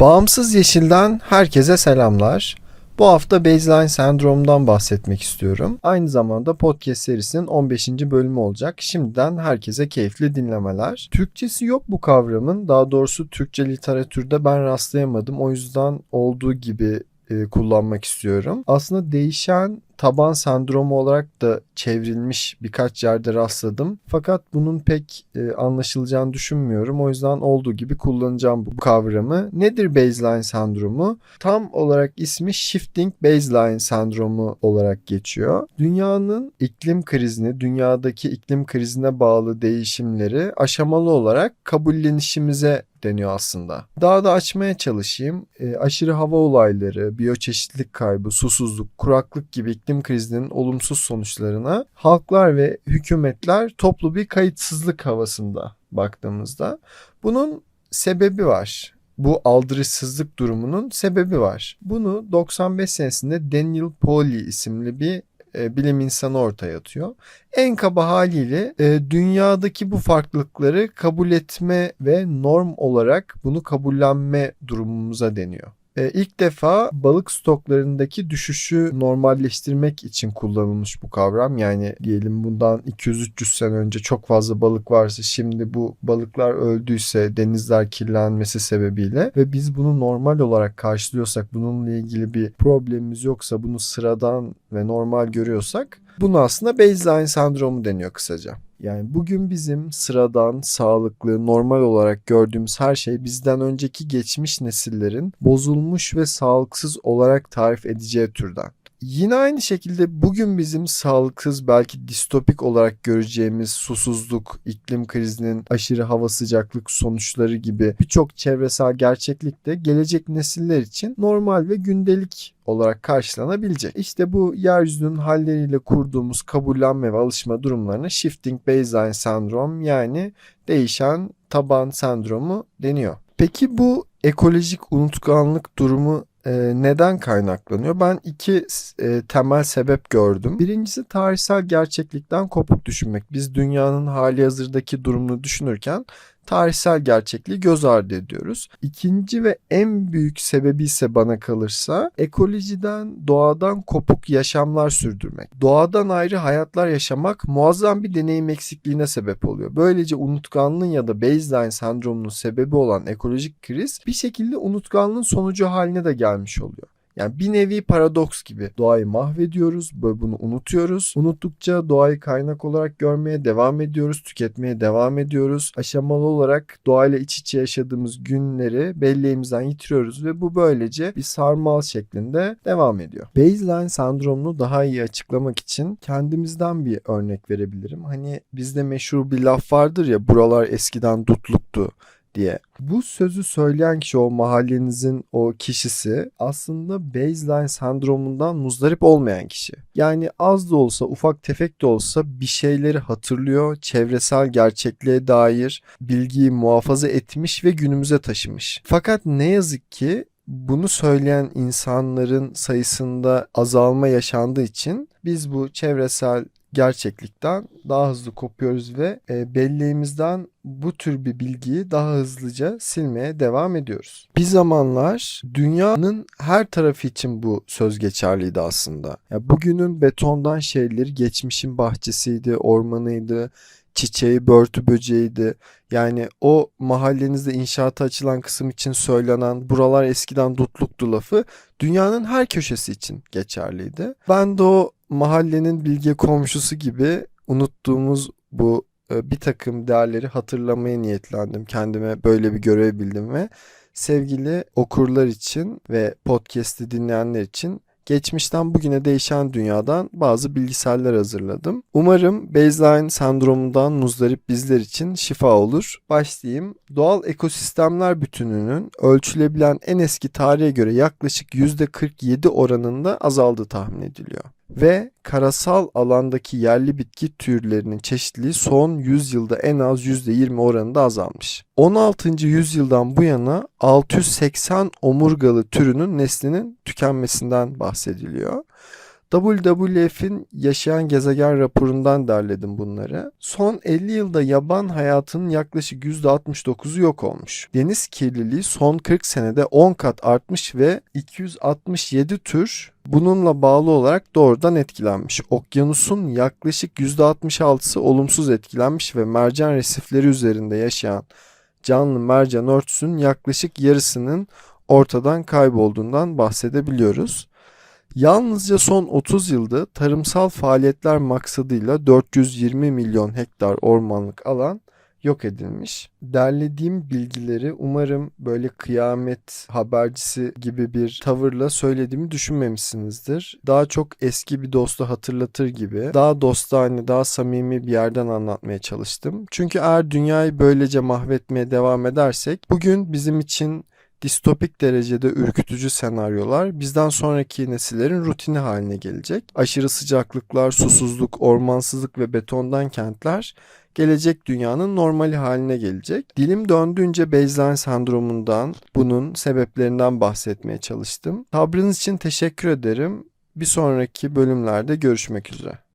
Bağımsız Yeşil'den herkese selamlar. Bu hafta baseline sendromundan bahsetmek istiyorum. Aynı zamanda podcast serisinin 15. bölümü olacak. Şimdiden herkese keyifli dinlemeler. Türkçesi yok bu kavramın. Daha doğrusu Türkçe literatürde ben rastlayamadım. O yüzden olduğu gibi e, kullanmak istiyorum. Aslında değişen taban sendromu olarak da çevrilmiş birkaç yerde rastladım. Fakat bunun pek e, anlaşılacağını düşünmüyorum. O yüzden olduğu gibi kullanacağım bu kavramı. Nedir baseline sendromu? Tam olarak ismi shifting baseline sendromu olarak geçiyor. Dünyanın iklim krizini, dünyadaki iklim krizine bağlı değişimleri aşamalı olarak kabullenişimize deniyor aslında. Daha da açmaya çalışayım. E, aşırı hava olayları, biyoçeşitlilik kaybı, susuzluk, kuraklık gibi iklim krizinin olumsuz sonuçlarına halklar ve hükümetler toplu bir kayıtsızlık havasında baktığımızda bunun sebebi var. Bu aldırışsızlık durumunun sebebi var. Bunu 95 senesinde Daniel Pauly isimli bir e, bilim insanı ortaya atıyor. En kaba haliyle e, dünyadaki bu farklılıkları kabul etme ve norm olarak bunu kabullenme durumumuza deniyor. E, ilk defa balık stoklarındaki düşüşü normalleştirmek için kullanılmış bu kavram. Yani diyelim bundan 200-300 sene önce çok fazla balık varsa şimdi bu balıklar öldüyse denizler kirlenmesi sebebiyle ve biz bunu normal olarak karşılıyorsak bununla ilgili bir problemimiz yoksa bunu sıradan ve normal görüyorsak bunu aslında baseline sendromu deniyor kısaca. Yani bugün bizim sıradan, sağlıklı, normal olarak gördüğümüz her şey bizden önceki geçmiş nesillerin bozulmuş ve sağlıksız olarak tarif edeceği türden. Yine aynı şekilde bugün bizim sağlıksız belki distopik olarak göreceğimiz susuzluk, iklim krizinin aşırı hava sıcaklık sonuçları gibi birçok çevresel gerçeklik de gelecek nesiller için normal ve gündelik olarak karşılanabilecek. İşte bu yeryüzünün halleriyle kurduğumuz kabullenme ve alışma durumlarına shifting baseline sendrom yani değişen taban sendromu deniyor. Peki bu ekolojik unutkanlık durumu e, neden kaynaklanıyor? Ben iki e, temel sebep gördüm. Birincisi tarihsel gerçeklikten kopuk düşünmek. Biz dünyanın hali hazırdaki durumunu düşünürken tarihsel gerçekliği göz ardı ediyoruz. İkinci ve en büyük sebebi ise bana kalırsa ekolojiden, doğadan kopuk yaşamlar sürdürmek. Doğadan ayrı hayatlar yaşamak muazzam bir deneyim eksikliğine sebep oluyor. Böylece unutkanlığın ya da baseline sendromunun sebebi olan ekolojik kriz bir şekilde unutkanlığın sonucu haline de gelmiş oluyor. Yani bir nevi paradoks gibi doğayı mahvediyoruz ve bunu unutuyoruz. Unuttukça doğayı kaynak olarak görmeye devam ediyoruz, tüketmeye devam ediyoruz. Aşamalı olarak doğayla iç içe yaşadığımız günleri belleğimizden yitiriyoruz ve bu böylece bir sarmal şeklinde devam ediyor. Baseline sendromunu daha iyi açıklamak için kendimizden bir örnek verebilirim. Hani bizde meşhur bir laf vardır ya buralar eskiden dutluktu diye. Bu sözü söyleyen kişi o mahallenizin o kişisi aslında baseline sendromundan muzdarip olmayan kişi. Yani az da olsa ufak tefek de olsa bir şeyleri hatırlıyor, çevresel gerçekliğe dair bilgiyi muhafaza etmiş ve günümüze taşımış. Fakat ne yazık ki bunu söyleyen insanların sayısında azalma yaşandığı için biz bu çevresel gerçeklikten daha hızlı kopuyoruz ve e, belleğimizden bu tür bir bilgiyi daha hızlıca silmeye devam ediyoruz. Bir zamanlar dünyanın her tarafı için bu söz geçerliydi aslında. Ya bugünün betondan şeyleri geçmişin bahçesiydi, ormanıydı, çiçeği, börtü böceğiydi. Yani o mahallenizde inşaata açılan kısım için söylenen buralar eskiden dutluktu lafı dünyanın her köşesi için geçerliydi. Ben de o mahallenin bilge komşusu gibi unuttuğumuz bu e, bir takım değerleri hatırlamaya niyetlendim. Kendime böyle bir görev bildim ve sevgili okurlar için ve podcast'i dinleyenler için geçmişten bugüne değişen dünyadan bazı bilgiseller hazırladım. Umarım baseline sendromundan muzdarip bizler için şifa olur. Başlayayım. Doğal ekosistemler bütününün ölçülebilen en eski tarihe göre yaklaşık %47 oranında azaldığı tahmin ediliyor ve karasal alandaki yerli bitki türlerinin çeşitliliği son 100 yılda en az %20 oranında azalmış. 16. yüzyıldan bu yana 680 omurgalı türünün neslinin tükenmesinden bahsediliyor. WWF'in yaşayan gezegen raporundan derledim bunları. Son 50 yılda yaban hayatının yaklaşık %69'u yok olmuş. Deniz kirliliği son 40 senede 10 kat artmış ve 267 tür bununla bağlı olarak doğrudan etkilenmiş. Okyanusun yaklaşık %66'sı olumsuz etkilenmiş ve mercan resifleri üzerinde yaşayan canlı mercan örtüsünün yaklaşık yarısının ortadan kaybolduğundan bahsedebiliyoruz. Yalnızca son 30 yılda tarımsal faaliyetler maksadıyla 420 milyon hektar ormanlık alan yok edilmiş. Derlediğim bilgileri umarım böyle kıyamet habercisi gibi bir tavırla söylediğimi düşünmemişsinizdir. Daha çok eski bir dostu hatırlatır gibi daha dostane, daha samimi bir yerden anlatmaya çalıştım. Çünkü eğer dünyayı böylece mahvetmeye devam edersek bugün bizim için distopik derecede ürkütücü senaryolar bizden sonraki nesillerin rutini haline gelecek. Aşırı sıcaklıklar, susuzluk, ormansızlık ve betondan kentler gelecek dünyanın normali haline gelecek. Dilim döndüğünce baseline sendromundan, bunun sebeplerinden bahsetmeye çalıştım. Sabrınız için teşekkür ederim. Bir sonraki bölümlerde görüşmek üzere.